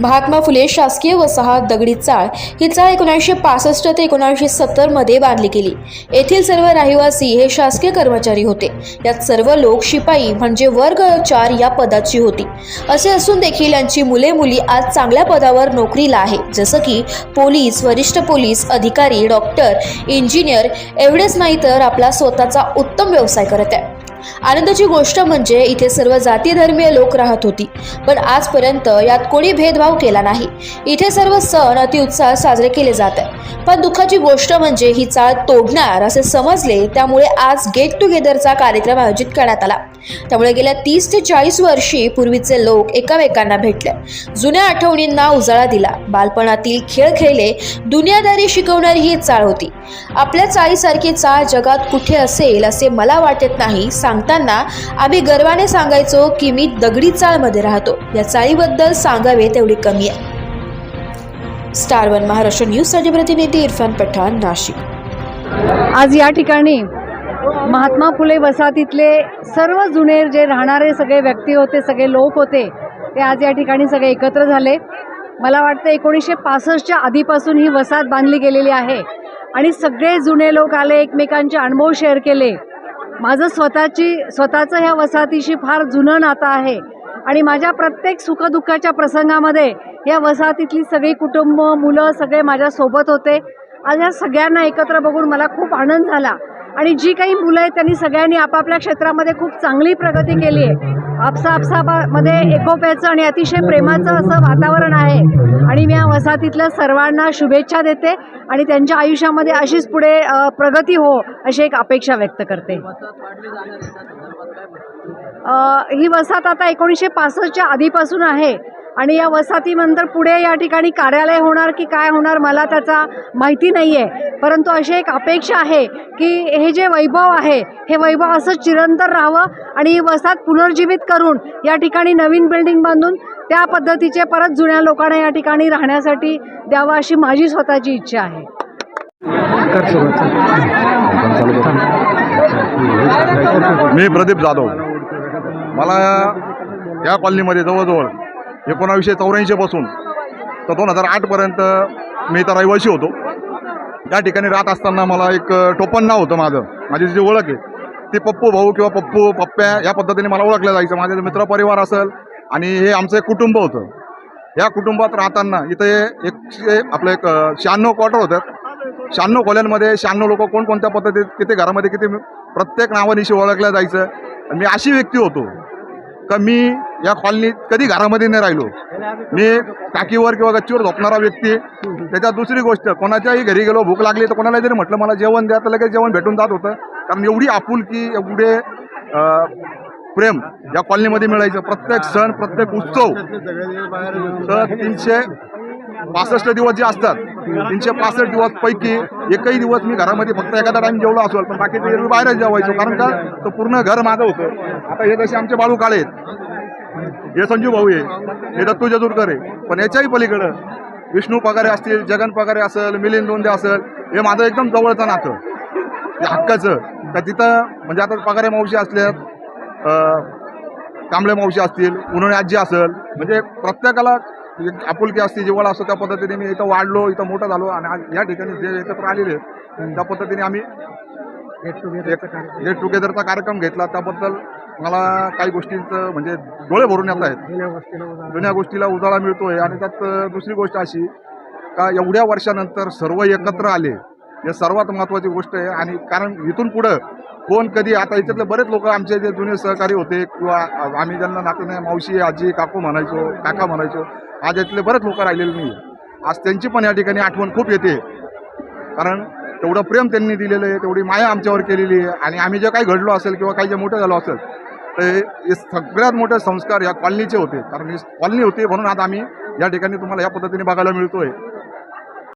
महात्मा फुले शासकीय वसाहत दगडी चाळ ही चाळ एकोणीसशे पासष्ट ते एकोणीसशे सत्तरमध्ये बांधली गेली. येथील सर्व रहिवासी हे शासकीय कर्मचारी होते. यात सर्व लोक शिपाई म्हणजे वर्ग चार या पदाची होती. असे असून देखील यांची मुले मुली आज चांगल्या पदावर नोकरीला आहे. जसं की पोलीस वरिष्ठ पोलीस अधिकारी डॉक्टर इंजिनियर एवढेच नाही तर आपला स्वतःचा उत्तम व्यवसाय करत आहे. आनंदाची गोष्ट म्हणजे इथे सर्व जाती धर्मीय लोक राहत होती. पण आजपर्यंत यात कोणी भेदभाव केला नाही. इथे सर्व सण अतिउत्साहात साजरे केले जात आहे पण दुःखाची गोष्ट म्हणजे ही चाळ तोडणार असे समजले त्यामुळे आज गेट टुगेदरचा कार्यक्रम आयोजित करण्यात आला. त्यामुळे गेल्या तीस ते चाळीस वर्षी पूर्वीचे लोक एकामेकांना भेटले. जुन्या आठवणींना उजाळा दिला. बालपणातील खेळ खेळले दुनियादारी शिकवणारी ही चाळ होती. आपल्या चाळीसारखी चाळ जगात कुठे असेल असे मला वाटत नाही सांगताना आम्ही गर्वाने सांगायचो की मी दगडी चाळमध्ये राहतो. या चाळीबद्दल सांगावे तेवढी कमी आहे. स्टार वन महाराष्ट्र न्यूजसाठी प्रतिनिधी इरफान पठाण नाशिक. आज या ठिकाणी महात्मा फुले वसाहतीतले सर्व जुने जे राहणारे सगळे व्यक्ती होते सगळे लोक होते ते आज या ठिकाणी सगळे एकत्र झाले. मला वाटतं एकोणीसशे पासष्टच्या आधीपासून ही वसाहत बांधली गेलेली आहे. आणि सगळे जुने लोक आले एकमेकांचे अनुभव शेअर केले. माझं स्वतःची स्वतःचं ह्या वसाहतीशी फार जुनं नातं आहे. आणि माझ्या प्रत्येक सुखदुःखाच्या प्रसंगामध्ये या वसाहतीतली सगळी कुटुंब मुलं सगळे माझ्यासोबत होते. आज ह्या सगळ्यांना एकत्र बघून मला खूप आनंद झाला. आणि जी काही मुलं आहेत त्यांनी सगळ्यांनी आपापल्या क्षेत्रामध्ये खूप चांगली प्रगती केली आहे. आपसा आपसामध्ये एकोप्याचं आणि अतिशय प्रेमाचं असं वातावरण आहे. आणि मी या वसाहतीतल्या सर्वांना शुभेच्छा देते आणि त्यांच्या आयुष्यामध्ये अशीच पुढे प्रगती हो अशी एक अपेक्षा व्यक्त करते. ही वसाहत आता एकोणीसशे पासष्टच्या आधीपासून आहे. आणि या वसाहतीनंतर पुढे या ठिकाणी कार्यालय होणार की काय होणार मला त्याचा माहिती नाही आहे परंतु अशी एक अपेक्षा आहे की हे जे वैभव आहे हे वैभव असं चिरंतर राहावं आणि वसाहत पुनर्जीवित करून या ठिकाणी नवीन बिल्डिंग बांधून त्या पद्धतीचे परत जुन्या लोकांना या ठिकाणी राहण्यासाठी द्यावं अशी माझी स्वतःची इच्छा आहे. मी प्रदीप जाधव. मला या कॉलनीमध्ये जवळजवळ एकोणावीसशे चौऱ्याऐंशीपासून तर दोन हजार आठपर्यंत मी इथं रहिवासी होतो. त्या ठिकाणी राहत असताना मला एक टोपण नाव होतं माझं. माझी जी ओळख आहे ती पप्पू भाऊ किंवा पप्पू पप्प्या या पद्धतीने मला ओळखलं जायचं. माझे मित्रपरिवार असेल आणि हे आमचं एक कुटुंब होतं. या कुटुंबात राहताना इथे एकशे आपलं एक शहाण्णव क्वार्टर होतं. शहाण्णव खोल्यांमध्ये शहाण्णव लोक कोणकोणत्या पद्धतीत किती घरामध्ये किती प्रत्येक नावानिशी ओळखलं जायचं. मी अशी व्यक्ती होतो. का मी या कॉलनीत कधी घरामध्ये नाही राहिलो. मी टाकीवर किंवा गच्चीवर झोपणारा व्यक्ती. त्याच्यात दुसरी गोष्ट कोणाच्याही घरी गेलो भूक लागली तर कोणाला जरी म्हटलं मला जेवण द्या तर लगेच जेवण भेटून जात होतं. कारण एवढी आपुलकी एवढे प्रेम या कॉलनीमध्ये मिळायचं. प्रत्येक सण प्रत्येक उत्सव तर तीनशे पासष्ट दिवस जे असतात तीनशे पासष्ट दिवसपैकी एकही दिवस मी घरामध्ये फक्त एखादा टाइम जेवलो असेल पण बाकी मी बाहेरच जेवायचो कारण का? तो पूर्ण घर माझं होतं. आता हे जसे आमचे बाळू काळे आहेत. हे संजू भाऊ आहे. हे दत्तू जजूरकर आहे. पण याच्याही पलीकडं विष्णू पगारे असतील जगन पगारे असेल मिलिंद दोंदे असेल हे माझं एकदम जवळचं नातं. हे हक्काचं. तर तिथं म्हणजे आता पगारे मावशी असल्यात अं, कांबळे मावशी असतील उन्हाळे आजी असेल म्हणजे प्रत्येकाला एक आपुलकी असते जिव्हाळा असतो त्या पद्धतीने मी इथं वाढलो इथं मोठं झालो आणि आज या ठिकाणी जे एकत्र आलेले आहेत त्या पद्धतीने आम्ही गेट टुगेदरचा कार्यक्रम. घेतला. त्याबद्दल मला काही गोष्टींचं म्हणजे डोळे भरून येत आहेत. जुन्या गोष्टीला उजाळा मिळतोय आणि त्यात दुसरी गोष्ट अशी का एवढ्या वर्षानंतर सर्व एकत्र आले हे सर्वात महत्त्वाची गोष्ट आहे. आणि कारण इथून पुढं कोण कधी आता याच्यातले बरेच लोक आमचे जे जुने सहकारी होते किंवा आम्ही ज्यांना नातेने मावशी आजी काकू म्हणायचो काका म्हणायचो आज यातले बरेच लोक राहिलेले नाही आज त्यांची पण या ठिकाणी आठवण खूप येते. कारण तेवढं प्रेम त्यांनी दिलेलं आहे तेवढी माया आमच्यावर केलेली आहे. आणि आम्ही जे काही घडलो असेल किंवा काही जे मोठं झालो असेल तर हे सगळ्यात मोठे संस्कार या कॉलनीचे होते. कारण ही कॉलनी होती म्हणून आज आम्ही या ठिकाणी तुम्हाला या पद्धतीने बघायला मिळतोय.